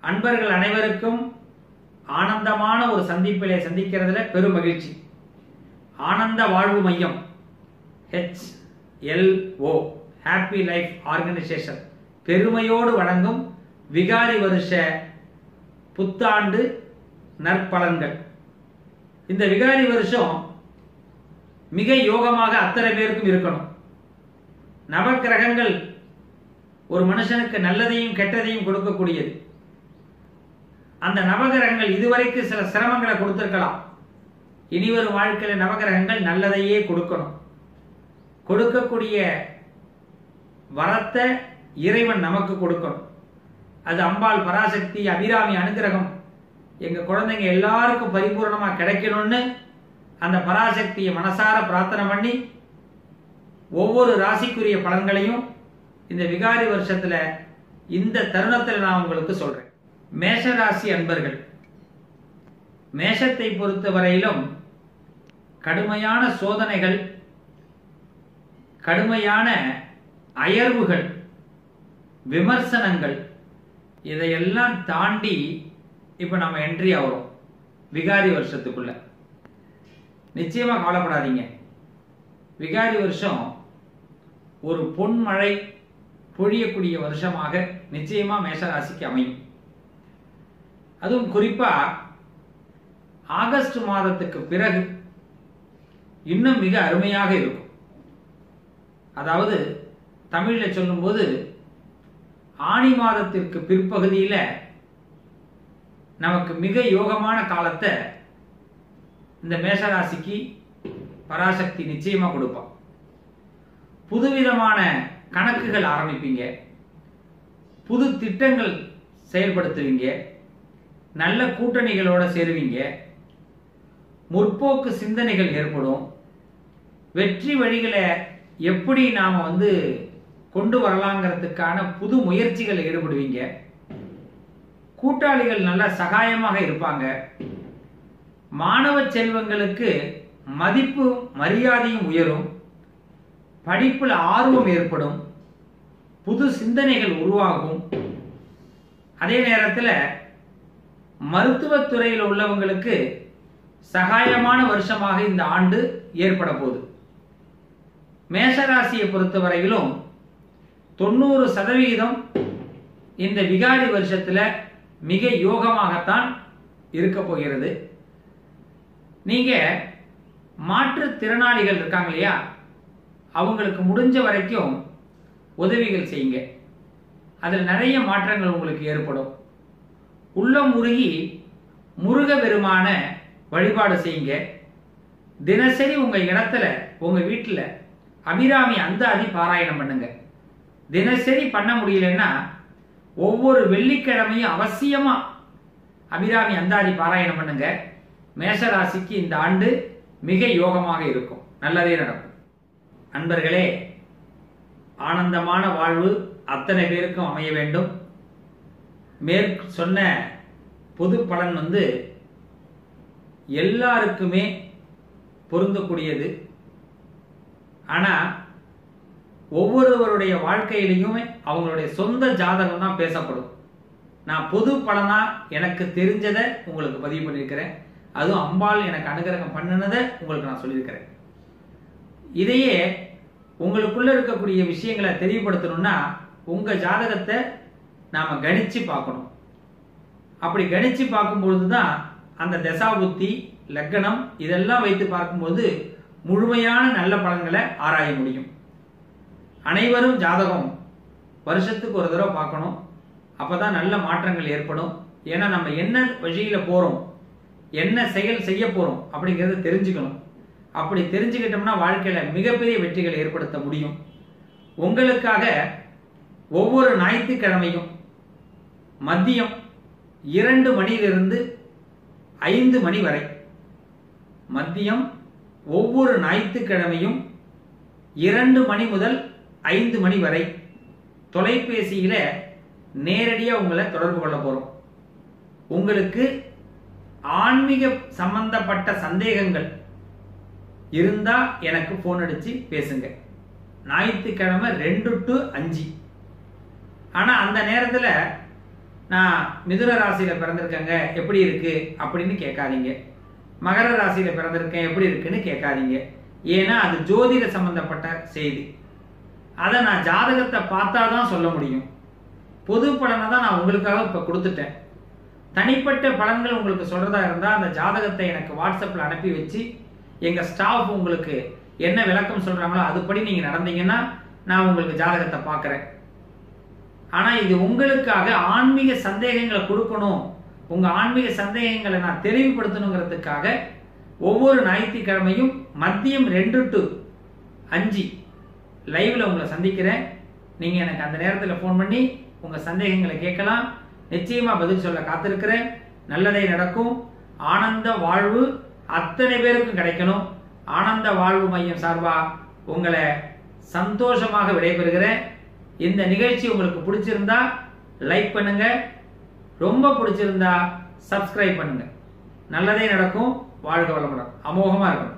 அன்பர்கள் அனைவருக்கும் ஆனந்தமான ஒரு சந்திப்பிலே சந்திக்கிறதுல பெரும் மகிழ்ச்சி. ஆனந்த வாழ்வு மையம் H L O happy life organisation பெருமையோடு வழங்கும் விகாரி வருஷ புத்தாண்டு நற்பலன்கள். இந்த விகாரி வருஷம் மிக யோகமாக அத்தனை பேருக்கும் இருக்கணும். நவக்கிரகங்கள் ஒரு மனுஷனுக்கு நல்லதையும் கெட்டதையும் கொடுக்கக்கூடியது. அந்த நவகிரகங்கள் இதுவரைக்கு சில சிரமங்களை கொடுத்திருக்கலாம். இனிவரும் வாழ்க்கையில நவகிரகங்கள் நல்லதையே கொடுக்கணும். கொடுக்கக்கூடிய வரத்தை இறைவன் நமக்கு கொடுக்கணும். அது அம்பாள் பராசக்தி அபிராமி அனுகிரகம். எங்க குழந்தைங்க எல்லாருக்கும் பரிபூர்ணமா கிடைக்கணும்னு அந்த பராசக்தியை மனசார பிரார்த்தனை பண்ணி ஒவ்வொரு ராசிக்குரிய பலன்களையும் இந்த விகாரி வருஷத்துல இந்த தருணத்தில் நான் உங்களுக்கு சொல்றேன். மேஷராசி அன்பர்கள் மேஷத்தை பொறுத்த வரையிலும் கடுமையான சோதனைகள் கடுமையான அயர்வுகள் விமர்சனங்கள் இதையெல்லாம் தாண்டி இப்ப நம்ம என்ட்ரி ஆகிறோம் விகாரி வருஷத்துக்குள்ள. நிச்சயமா கவலைப்படாதீங்க. விகாரி வருஷம் ஒரு பொன்மழை பொழியக்கூடிய வருஷமாக நிச்சயமா மேஷராசிக்கு அமையும். அதுவும் குறிப்பா ஆகஸ்ட் மாதத்துக்கு பிறகு இன்னும் மிக அருமையாக இருக்கும். அதாவது தமிழில் சொல்லும்போது ஆணி மாதத்திற்கு பிற்பகுதியில் நமக்கு மிக யோகமான காலத்தை இந்த மேஷராசிக்கு பராசக்தி நிச்சயமாக கொடுப்பான். புதுவிதமான கணக்குகள் ஆரம்பிப்பீங்க. புது திட்டங்கள் செயல்படுத்துவீங்க. நல்ல கூட்டணிகளோட சேருவீங்க. முற்போக்கு சிந்தனைகள் ஏற்படும். வெற்றி வழிகளை எப்படி நாம வந்து கொண்டு வரலாங்கிறதுக்கான புது முயற்சிகள் ஈடுபடுவீங்க. கூட்டாளிகள் நல்ல சகாயமாக இருப்பாங்க. மாணவ செல்வங்களுக்கு மதிப்பு மரியாதையும் உயரும். படிப்பில் ஆர்வம் ஏற்படும். புது சிந்தனைகள் உருவாகும். அதே நேரத்தில் மருத்துவத்துறையில் உள்ளவங்களுக்கு சகாயமான வருஷமாக இந்த ஆண்டு ஏற்பட போகுது. மேஷராசியை பொறுத்தவரையிலும் தொண்ணூறு சதவிகிதம் இந்த விகாரி வருஷத்துல மிக யோகமாகத்தான் இருக்க போகிறது. நீங்க மாற்றுத்திறனாளிகள் இருக்காங்க இல்லையா? அவங்களுக்கு முடிஞ்ச வரைக்கும் உதவிகள் செய்யுங்க. அதில் நிறைய மாற்றங்கள் உங்களுக்கு ஏற்படும். உள்ளம் உருகி முருக பெருமான வழிபாடு செய்யுங்க. தினசரி உங்க இடத்துல உங்க வீட்டில் அபிராமி அந்த அதி பாராயணம் பண்ணுங்க. தினசரி பண்ண முடியலன்னா ஒவ்வொரு வெள்ளிக்கிழமையும் அவசியமா அபிராமி அந்தாதி பாராயணம் பண்ணுங்க. மேஷராசிக்கு இந்த ஆண்டு மிக யோகமாக இருக்கும். நல்லதே நடக்கும். அன்பர்களே ஆனந்தமான வாழ்வு அத்தனை பேருக்கும் அமைய வேண்டும். மேற் சொன்ன பொது பலன் வந்து எல்லாருக்குமே பொருந்தக்கூடியது. ஆனா ஒவ்வொருவருடைய வாழ்க்கையிலையுமே அவங்களுடைய சொந்த ஜாதகம் தான் பேசப்படும். நான் பொது பலனா எனக்கு தெரிஞ்சதை உங்களுக்கு பதிவு பண்ணியிருக்கிறேன். அதுவும் அம்பாள் எனக்கு அனுகிரகம் பண்ணினதை உங்களுக்கு நான் சொல்லியிருக்கிறேன். இதையே உங்களுக்குள்ள இருக்கக்கூடிய விஷயங்களை தெரியப்படுத்தணும்னா உங்க ஜாதகத்தை நாம கணிச்சு பார்க்கணும். அப்படி கணிச்சு பார்க்கும்பொழுது தான் அந்த தசாபுத்தி லக்கணம் இதெல்லாம் வைத்து பார்க்கும்போது முழுமையான நல்ல பலன்களை ஆராய முடியும். அனைவரும் ஜாதகம் வருஷத்துக்கு ஒரு தடவை பார்க்கணும். அப்பதான் நல்ல மாற்றங்கள் ஏற்படும். ஏன்னா நம்ம என்ன வழியில போறோம் என்ன செயல் செய்ய போறோம் அப்படிங்கறத தெரிஞ்சுக்கணும். அப்படி தெரிஞ்சுக்கிட்டோம்னா வாழ்க்கையில மிகப்பெரிய வெற்றிகளை ஏற்படுத்த முடியும். உங்களுக்காக ஒவ்வொரு ஞாயிற்றுக்கிழமையும் மதியம் இரண்டு மணியிலிருந்து ஐந்து மணி வரை. மதியம் ஒவ்வொரு ஞாயிற்றுக்கிழமையும் இரண்டு மணி முதல் ஐந்து மணி வரை. தொலைபேசியில் நேரடியாக உங்களை தொடர்பு கொள்ள போகிறோம் உங்களுக்கு ஆன்மீக சம்பந்தப்பட்ட சந்தேகங்கள் இருந்தால் எனக்கு ஃபோன் அடித்து பேசுங்க. ஞாயிற்றுக்கிழமை ரெண்டு டு அஞ்சு. ஆனால் அந்த நேரத்தில் நான் மிதுன ராசியில பிறந்திருக்கேங்க எப்படி இருக்கு? அப்படின்னு கேட்காதீங்க. மகர ராசியில பிறந்திருக்கேன் எப்படி இருக்குன்னு கேட்காதீங்க. ஏன்னா அது ஜோதிட சம்பந்தப்பட்ட செய்தி. அதை நான் ஜாதகத்தை பார்த்தா தான் சொல்ல முடியும். பொது பலனை தான் நான் உங்களுக்காக இப்போ கொடுத்துட்டேன். தனிப்பட்ட பலன்கள் உங்களுக்கு சொல்றதா இருந்தால் அந்த ஜாதகத்தை எனக்கு வாட்ஸ்அப்பில் அனுப்பி வச்சு எங்கள் ஸ்டாஃப் உங்களுக்கு என்ன விளக்கம் சொல்றாங்களோ அதுபடி நீங்கள் நடந்தீங்கன்னா நான் உங்களுக்கு ஜாதகத்தை பார்க்குறேன். ஆனால் இது உங்களுக்காக ஆன்மீக சந்தேகங்களை கொடுக்கணும். உங்கள் ஆன்மீக சந்தேகங்களை நான் தெளிவுபடுத்தணுங்கிறதுக்காக ஒவ்வொரு ஞாயிற்றுக்கிழமையும் மதியம் ரெண்டு டு அஞ்சு லைவ்ல உங்களை சந்திக்கிறேன். நீங்கள் எனக்கு அந்த நேரத்தில் ஃபோன் பண்ணி உங்கள் சந்தேகங்களை கேட்கலாம். நிச்சயமாக பதில் சொல்ல காத்திருக்கிறேன். நல்லதே நடக்கும். ஆனந்த வாழ்வு அத்தனை பேருக்கும் கிடைக்கணும். ஆனந்த வாழ்வு மையம் சார்பா உங்களை சந்தோஷமாக விடைபெறுகிறேன். இந்த நிகழ்ச்சி உங்களுக்கு பிடிச்சிருந்தா லைக் பண்ணுங்க. ரொம்ப பிடிச்சிருந்தா சப்ஸ்கிரைப் பண்ணுங்க. நல்லதே நடக்கும். வாழ்க வளமுடன். அமோகமா இருக்கும்